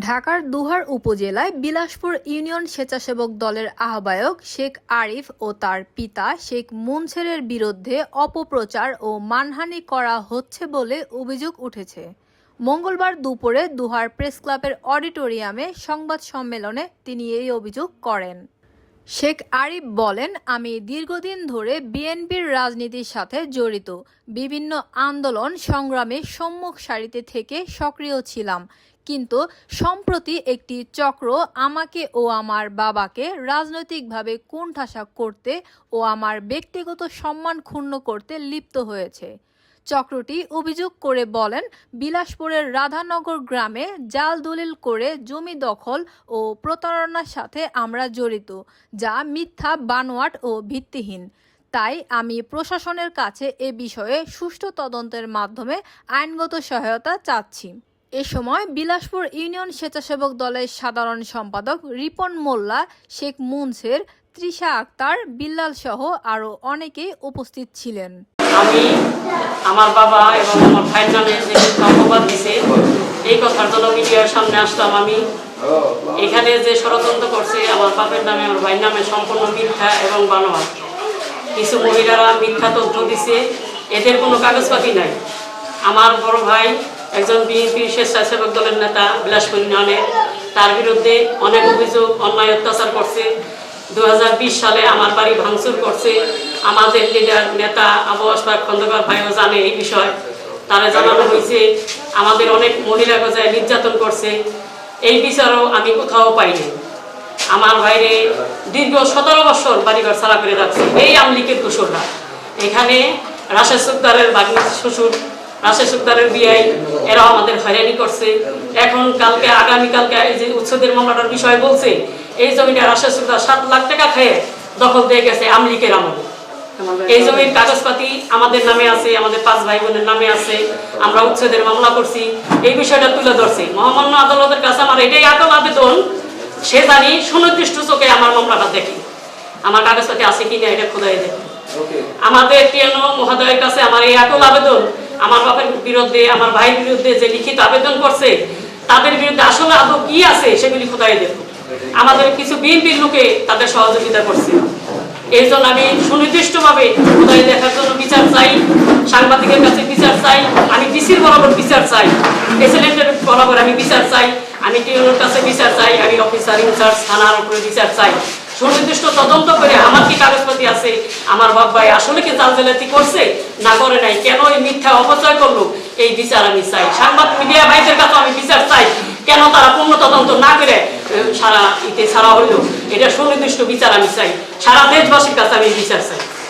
ঢাকার দুহার উপজেলায় বিলাসপুর ইউনিয়ন স্বেচ্ছাসেবক দলের আহ্বায়ক শেখ আরিফ ও তার পিতা শেখ মুনছেরের বিরুদ্ধে অপপ্রচার ও মানহানি করা হচ্ছে বলে অভিযোগ উঠেছে। মঙ্গলবার দুপুরে দুহার প্রেস ক্লাবের অডিটোরিয়ামে সংবাদ সম্মেলনে তিনি এই অভিযোগ করেন। শেখ আরিফ বলেন, আমি দীর্ঘদিন ধরে বিএনপির রাজনীতির সাথে জড়িত। বিভিন্ন আন্দোলন সংগ্রামে সম্মুখ সারিতে থেকে সক্রিয় ছিলাম। কিন্তু সম্প্রতি একটি চক্র আমাকে ও আমার বাবাকে রাজনৈতিকভাবে কোণঠাসা করতে ও আমার ব্যক্তিগত সম্মান ক্ষুণ্ণ করতে লিপ্ত হয়েছে। চক্রটি অভিযোগ করে বলেন, বিলাসপুরের রাধানগর গ্রামে জাল দলিল করে জমি দখল ও প্রতারণার সাথে আমরা জড়িত, যা মিথ্যা, বানোয়াট ও ভিত্তিহীন। তাই আমি প্রশাসনের কাছে এ বিষয়ে সুষ্ঠু তদন্তের মাধ্যমে আইনগত সহায়তা চাচ্ছি। এ সময় বিলাসপুর ইউনিয়ন স্বেচ্ছাসেবক দলের সাধারণ সম্পাদক রিপন মোল্লা, শেখ মুনসের, তৃষা আক্তার, বিল্লাল সহ আরও অনেকেই উপস্থিত ছিলেন। আমি আমার বাবা এবং আমার ভাইয়ের নামে যে অপবাদ দিছে, এই কথার জন্য মিডিয়ার সামনে আসলাম আমি। এখানে যে ষড়যন্ত্র করছে, আমার বাপের নামে, আমার ভাইয়ের নামে সম্পূর্ণ মিথ্যা এবং বানোয়া কিছু মহিলারা মিথ্যা তথ্য দিছে, এদের কোনো কাগজপাতি নাই। আমার বড় ভাই একজন বিএনপি স্বেচ্ছাসেবক দলের নেতা বিলাসপুর ইউনিয়নের তার বিরুদ্ধে অনেক অভিযোগ, অন্যায় অত্যাচার করছে। দু হাজার বিশ সালে আমার বাড়ি ভাঙচুর করছে। আমাদের লিডার নেতা আবু আসফাক খন্দকার ভাইও জানে এই বিষয়। তারা জানানো হয়েছে, আমাদের অনেক মহিলা গজায় নির্যাতন করছে। এই বিচারও আমি কোথাও পাইনি। আমার বাইরে দীর্ঘ সতেরো বছর বাড়িঘর ছাড়া করে রাখছে। এই আমলিকের দোসররা এখানে রাশেদ সুকদারের বাগনি শ্বশুর, রাশেদ সুকদারের বিয়াই এরাও আমাদের হয়রানি করছে। এখন কালকে, আগামীকালকে এই যে উচ্ছেদের মামলাটার বিষয় বলছে এই জমিটা রাশেদ সুকদার সাত লাখ টাকা খেয়ে দখল দিয়ে গেছে আমলিকের আমলে। এই জমির কাগজপাতি আমাদের নামে আছে আমাদের পাঁচ ভাই বোনের নামে আছে আমরা উচ্ছেদের মামলা করছি এই বিষয়টা তুলে ধরছি। মহামান্য আদালতের কাছে আমার এটাই আদল আবেদন সে জানি সুনির্দিষ্ট চোখে আমার মামলাটা দেখি। আমার কাগজপাতি আছে কিনা এটা খোদাই দেখি। আমাদের টিএনও মহোদয়ের কাছে আমার এই একল আবেদন আমার বাপের বিরুদ্ধে আমার ভাইয়ের বিরুদ্ধে যে লিখিত আবেদন করছে তাদের বিরুদ্ধে আসলে আদৌ কি আছে সেগুলি খোদাই দেখো। আমাদের কিছু বিএনপির লোকে তাদের সহযোগিতা করছে। এই জন্য আমি সুনির্দিষ্টভাবে খোদাই দেখার জন্য বিচার চাই, সাংবাদিকের কাছে বিচার চাই, আমি ডিসির বরাবর বিচার চাই এসএলএন্টের বরাবর আমি বিচার চাই, আমি টিউনোর কাছে বিচার চাই, আমি অফিসার ইনচার্জ থানার উপরে বিচার চাই। সুনির্দিষ্ট তদন্ত করে আমার কি কাগজপাতি আছে, আমার বাপ ভাই আসলে কি জাল জালাতি করছে, না করে নাই কেন এই মিথ্যা অপচয় করল, এই বিচার আমি চাই। সাংবাদ মিডিয়া ভাইদের কাছে আমি বিচার চাই কেন তারা পূর্ণ তদন্ত না করে সারা ইতে ছাড়া হইল? এটা সুনির্দিষ্ট বিচার আমি চাই। সারা দেশবাসীর কাছে আমি বিচার চাই।